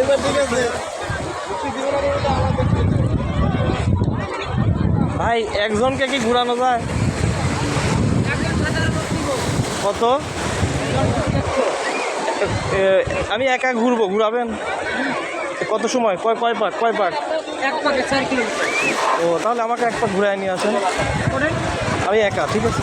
এবার ঠিক আছে। ভাই একজনকে কি ঘুরানো যায়? কত? আমি একা ঘুরবো ঘুরাবেন? কত সময়? কয় কয় পাক কয় পাক? ও তাহলে আমাকে এক পাক ঘুরায় নিয়ে আসেন। আমি একা ঠিক আছে?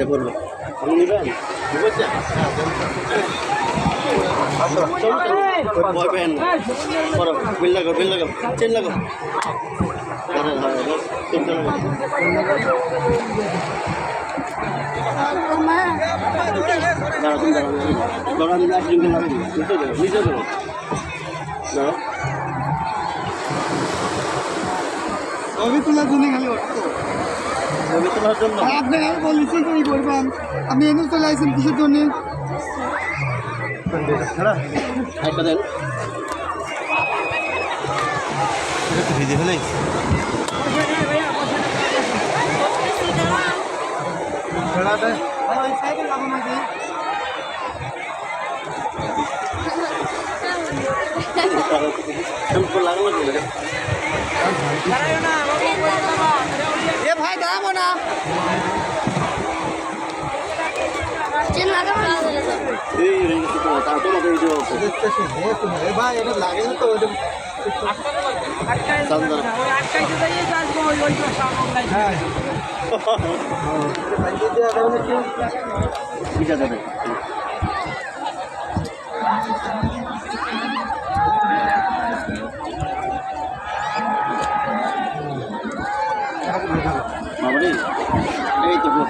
এটা করব বিল লাগাও বিল লাগাও চেন লাগাও চেনটা তুমি দিই। নিচে দাঁড়াও, নিচে দাঁড়াও। দাঁড়াও। ছবি জন্য খালি ছবি তোলার জন্য? আর আমি বলেছি কি করবেন। আমি এনে চলে আসছেন কিসের জন্য? একটা দেন। ভিজে ফেলে দাঁড়াবো না। এই রিং তো তার তো মতো ভিডিও আছে ভাই এটা লাগে না তো ওটা সান্দার আটকাইতে যাইয়ে আসব ওই ওই সামনে হ্যাঁ বুঝা যাবে বাবারে এই তো গো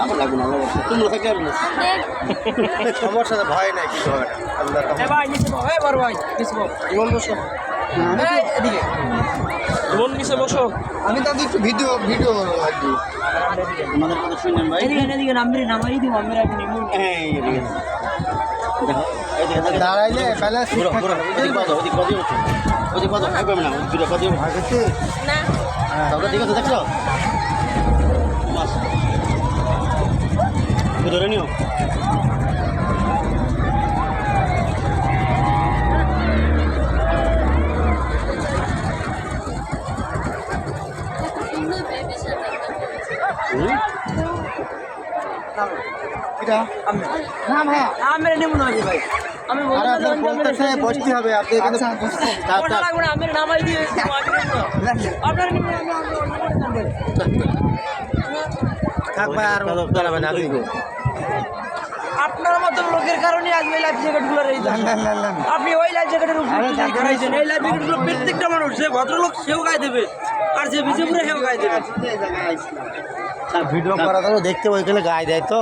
আমার লাগবে না আমার তোমরা থাকলে আর না। সমস্যা ভয় নাই কিছু হবে না। আল্লাহ এ ভাই নিচে বল এ বড় ভাই নিচে জীবন বসো। এদিকে। জীবন নিচে বসো। আমি তাদের একটু ভিডিও ভিডিও লাগবে। আমাদের কথা শুনলেন ভাই? এদিকে এদিকে নামবি নামাই দিব আমরা এখন নিমু এই এদিকে দেখো এইদিকে দেখো দাঁড়াইলে বেলা ঘুরো ঘুরো ওদিক বাজো ওদিক বাজো ওদিক বাজো ভয় পাবে না ঘুরে বাজো ভাগেছে তাহলে ঠিক আছে দেখছ মাস ধরে নিও। হুম? এটা না ভাই আমরা নিমু না ভাই। আমি বলতেছে বসতে হবে আপনি এখানে। লাগবে না নামাই দিয়ে আপনার নিমু আর আপনার মতো লোকের কারণে আজকে লাইফ জ্যাকেটগুলো এই আপনি ওই লাইফ জ্যাকেটের উপরে খাইছেন এই লাইফ জ্যাকেটগুলো প্রত্যেকটা মানুষ যে ভদ্রলোক সেও গায়ে দেবে। আর যে বিজেপুরে সেও গায়ে দেবে। ভিডিও করা তো দেখতে ওইখানে গায়ে দেয় তো।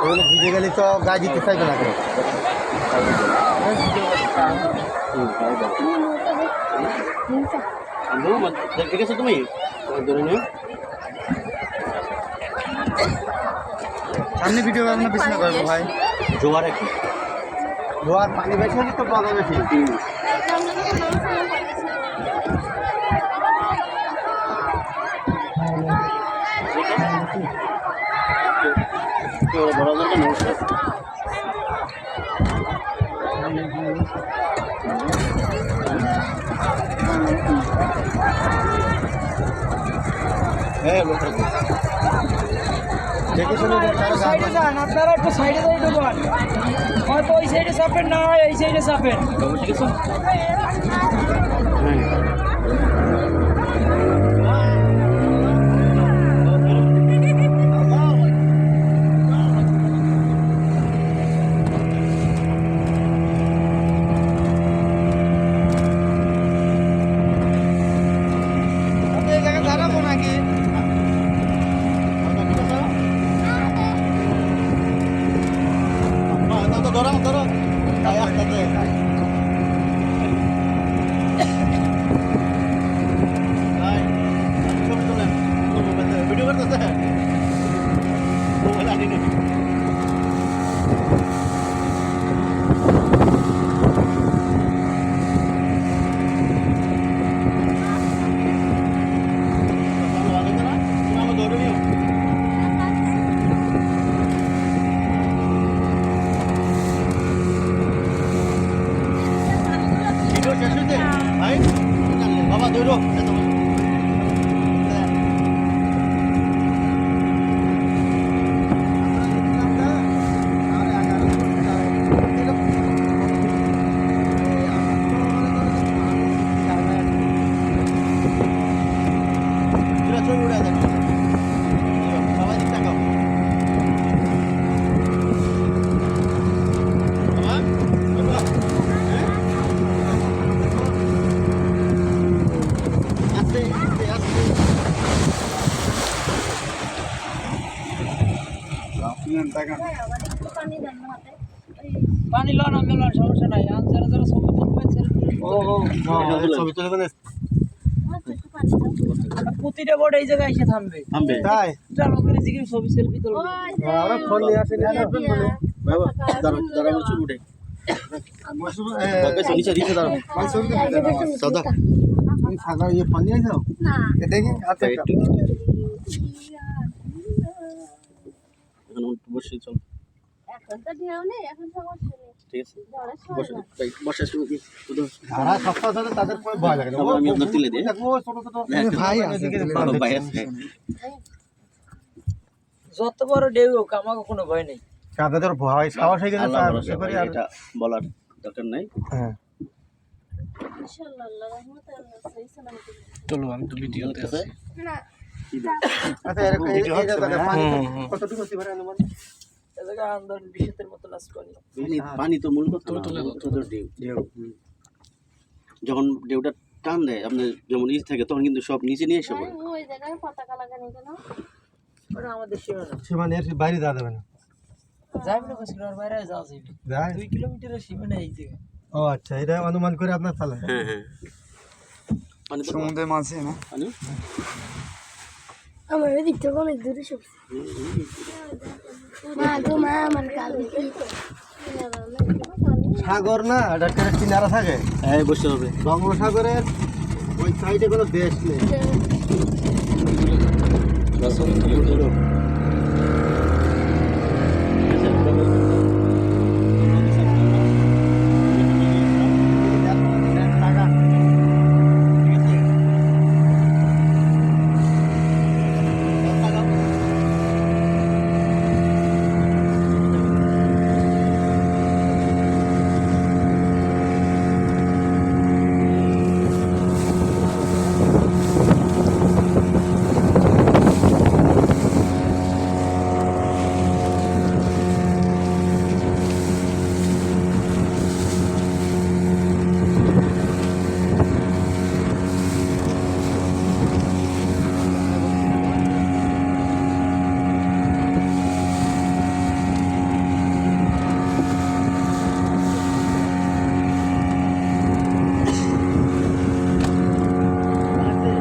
ওগুলো ভিজে গেলে তো গায়ে দিতে চাইবে না ঠিক তুমি ধরে নিও সামনে ভিডিও আমরা পিছনে করব ভাই। জোয়ার একটু। জোয়ার পানি বেশি হলে তো বাধা বেশি। নমস্কার হ্যাঁ লোক সাইডে যান আপনারা একটু সাইডে যাই ঢুকান হয়তো ওই সাইডে চাপেন না হয় এই সাইডে চাপেন ঠিক আছে হ্যাঁ এই জায়গায় দাঁড়াবো নাকি ধরো ধরো তাই আস্তে আস্তে ভাই, ছবি তোলেন। ভিডিও করতেছে মোবাইল আনি নাকি ভালো ভালো না তুমি আমার ধরে নিও ভিডিও শেষ হয়েছে ভাই বাবা দৌড়ো ছবি উড়ে দেন সবাই দিক তাকাও বাবা বাবা হ্যাঁ আস্তে আস্তে আস্তে পানি লন আমি লন সমস্যা নাই। আর যারা যারা ছবি তুলবে ও ও ছবি তুলে দেন। প্রতিটা বোর্ড এই জায়গায় এসে থামবে। থামবে। তাই? যা লোকের জিজ্ঞেস ছবি সেলফি তুলবে। আমরা ফোন নিয়ে আসি না বাবা দাঁড়াও দাঁড়াও আমার উঠে নিচে নিচে দাঁড়াও। দাদা সাদা। ইয়ে হাতে একটু এখন বসে চল হ্যাঁ, ভাই আছে ভাই আছে। যত বড় ঢেউ হোক আমার কোনো ভয় নেই। তাদের ভয় সাহস হয়ে গেছে তার করে এটা বলার দরকার নাই। হ্যাঁ। ইনশাআল্লাহ আল্লাহ রহমতে আল্লাহ সহি সালামতে। চলো আমি তো ভিডিও ঠিক আছে না আচ্ছা পানি তো মূল কথা। যখন ঢেউটা টান দেয় আপনার যেমন নিচ থাকে তখন কিন্তু সব নিচে নিয়ে এসে পড়ে। ওই জায়গায় পতাকা লাগানি কেন ওটা আমাদের সীমানা। সীমানে এর বাইরে যাওয়া যাবে না। যাবে না সীমানার বাইরে যাওয়া যাবে যায় দুই কিলোমিটারের সীমানা এই জায়গায়। ও আচ্ছা এটা অনুমান করে আপনার চালায় হ্যাঁ হ্যাঁ। সমুদ্রের মাঝে না? আমার দিকটা অনেক দূরে সব। মা গো মা আমার সাগর না এটা একটা কিনারা থাকে। হ্যাঁ বসে হবে। বঙ্গোপসাগরের ওই সাইডে কোনো দেশ নেই।